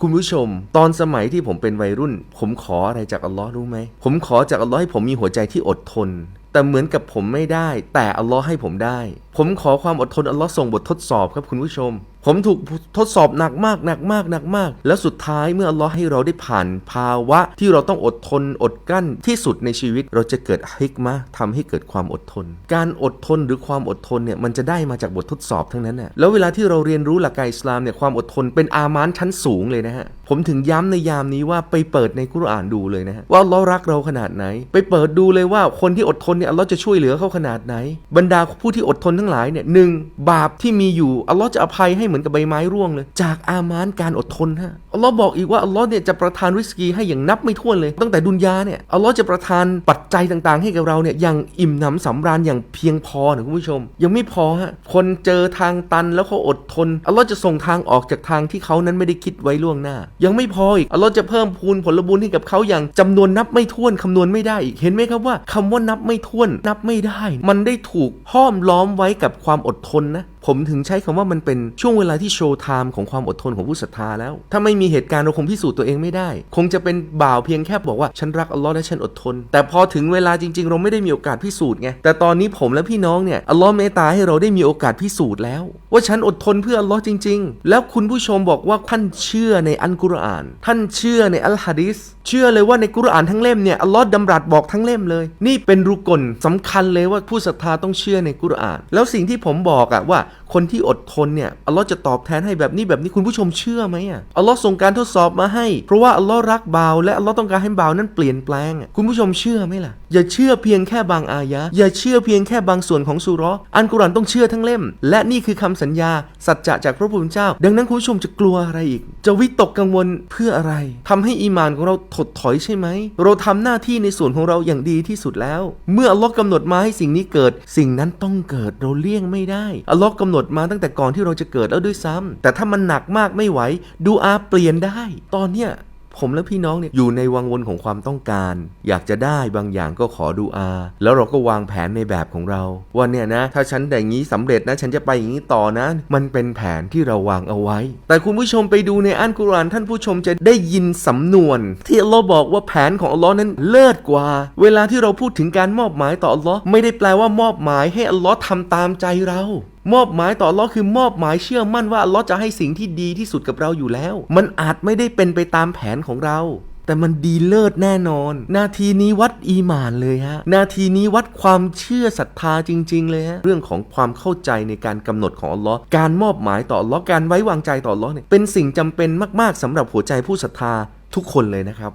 คุณผู้ชม ตอนสมัยที่ผมเป็นวัยรุ่น ผมขออะไรจากอัลลอฮ์รู้ไหม ผมขอจากอัลลอฮ์ให้ผมมีหัวใจที่อดทน แต่เหมือนกับผมไม่ได้ แต่อัลลอฮ์ให้ผมได้ผมขอความอดทนอัลลอฮ์ส่งบททดสอบครับคุณผู้ชม ผมถูกทดสอบหนักมากหนักมากหนักมาก แล้วสุดท้ายเมื่ออัลลอฮ์ให้เราได้ผ่านภาวะที่เราต้องอดทนอดกั้นที่สุดในชีวิต เราจะเกิดฮิกมะห์ทำให้เกิดความอดทน การอดทนหรือความอดทนเนี่ยมันจะได้มาจากบททดสอบทั้งนั้นน่ะแล้วเวลาที่เราเรียนรู้หลักการอิสลามเนี่ยความอดทนเป็นอามานชั้นสูงเลยนะฮะผมถึงย้ำในยามนี้ว่าไปเปิดในกุรอานดูเลยนะฮะว่าอัลลอฮ์รักเราขนาดไหน ไปเปิดดูเลยว่าคนที่อดทนเนี่ยอัลลอฮ์จะช่วยเหลือเขาขนาดไหน บรรดาผู้ที่อดทนทั้งหลายเนี่ยหนึ่งบาปที่มีอยู่อัลลอฮ์จะอภัยให้เหมือนกับใบไม้ร่วงเลย จากอามานการอดทนฮะอัลลอฮ์บอกอีกว่าอัลลอฮ์เนี่ยจะประทานริสกีให้อย่างนับไม่ถ้วนเลย ตั้งแต่ดุนยาเนี่ยอัลลอฮ์จะประทานปัจจัยต่างๆ ให้กับเราเนี่ยอย่างอิ่มหนำสำราญอย่างเพียงพอนะคุณผู้ชม ยังไม่พอฮะคนเจอทางตันแล้วเขาอดทนอัลลอฮ์จะส่งทางออกจากทางที่เขานั้นไม่ได้คิดไว้ล่วงหน้า ยังไม่พออีกอัลลอฮ์จะเพิ่มพูนผลบุญให้กับเขาอย่างจำนวนนับไม่ถ้วนคำนวณไม่ได้อีกเห็นไหมครับว่าคำว่านับไม่ถ้วนนับไม่ได้ มันได้ถูกห้อมล้อมไว้กับความอดทนนะ ผมถึงใช้คำว่ามันเป็นช่วงเวลาที่โชว์ไทม์ของความอดทนของผู้ศรัทธาแล้ว ถ้าไม่มีเหตุการณ์เราคงพิสูจน์ตัวเองไม่ได้ คงจะเป็นบ่าวเพียงแค่บอกว่าฉันรักอัลลอฮ์และฉันอดทน แต่พอถึงเวลาจริง ๆ เราไม่ได้มีโอกาสพิสูจน์ไง แต่ตอนนี้ผมและพี่น้องเนี่ยอัลลอฮ์เมตตาให้เราได้มีโอกาสพิสูจน์แล้ว ว่าฉันอดทนเพื่ออัลลอฮ์จริง ๆ แล้วคุณผู้ชมบอกว่าท่านเชื่อในอัลกุรอาน ท่านเชื่อในอัลฮะดิษเชื่อเลยว่าในกุรอานทั้งเล่มเนี่ยอัลลอฮ์ดำรัสบอกทั้งเล่มเลย นี่เป็นรุกลสำคัญเลยว่าผู้ศรัทธาต้องเชื่อในกุรอาน แล้วสิ่งที่ผมบอกอะว่าคนที่อดทนเนี่ยอัลลอฮ์จะตอบแทนให้แบบนี้แบบนี้คุณผู้ชมเชื่อไหมอะอัลลอฮ์ส่งการทดสอบมาให้ เพราะว่าอัลลอฮ์รักบ่าวและอัลลอฮ์ต้องการให้บ่าวนั้นเปลี่ยนแปลงอะคุณผู้ชมเชื่อไหมล่ะ อย่าเชื่อเพียงแค่บางอายะห์อย่าเชื่อเพียงแค่บางส่วนของสุราะห์อันกุรอานต้องเชื่อทั้งเล่ม และนี่คือคำสัญญา สัจจะจากพระผู้เป็นเจ้า ดังนั้นคุณผู้ชมจะกลัวอะไรอีก จะวิตกกังวลเพื่ออะไรทำให้อีมานของเราถดถอยใช่ไหม เราทำหน้าที่ในส่วนของเราอย่างดีที่สุดแล้ว เมื่ออัลลอฮ์กำหนดมาให้สิ่งนี้เกิด สิ่งนั้นต้องเกิดเราเลี่ยงไม่ได้อัลลอฮ์กำหนดมาตั้งแต่ก่อนที่เราจะเกิดแล้วด้วยซ้ำแต่ถ้ามันหนักมากไม่ไหวดูอาเปลี่ยนได้ ตอนเนี้ย ผมและพี่น้องเนี่ยอยู่ในวังวนของความต้องการ อยากจะได้บางอย่างก็ขอดูอา แล้วเราก็วางแผนในแบบของเรา ว่าเนี่ยนะ ถ้าฉันแต่งนี้สำเร็จนะ ฉันจะไปอย่างนี้ต่อนะ มันเป็นแผนที่เราวางเอาไว้ แต่คุณผู้ชมไปดูในอันกุรอานท่านผู้ชมจะได้ยินสำนวน ที่อัลลอฮ์บอกว่าแผนของอัลลอฮ์นั้นเลิศกว่า เวลาที่เราพูดถึงการมอบหมายต่ออัลลอฮ์ไม่ได้แปลว่ามอบหมายให้อัลลอฮ์ทำตามใจเรา มอบหมายต่อลอคือมอบหมายเชื่อมั่นว่าลอจะให้สิ่งที่ดีที่สุดกับเราอยู่แล้ว มันอาจไม่ได้เป็นไปตามแผนของเรา แต่มันดีเลิศแน่นอน นาทีนี้วัดอีหมานเลยฮะ นาทีนี้วัดความเชื่อศรัทธาจริง ๆ เลยฮะ เรื่องของความเข้าใจในการกำหนดของอัลลอฮ์การมอบหมายต่ออัลลอฮ์การไว้วางใจต่ออัลลอฮ์เนี่ยเป็นสิ่งจำเป็นมาก ๆสำหรับหัวใจผู้ศรัทธาทุกคนเลยนะครับ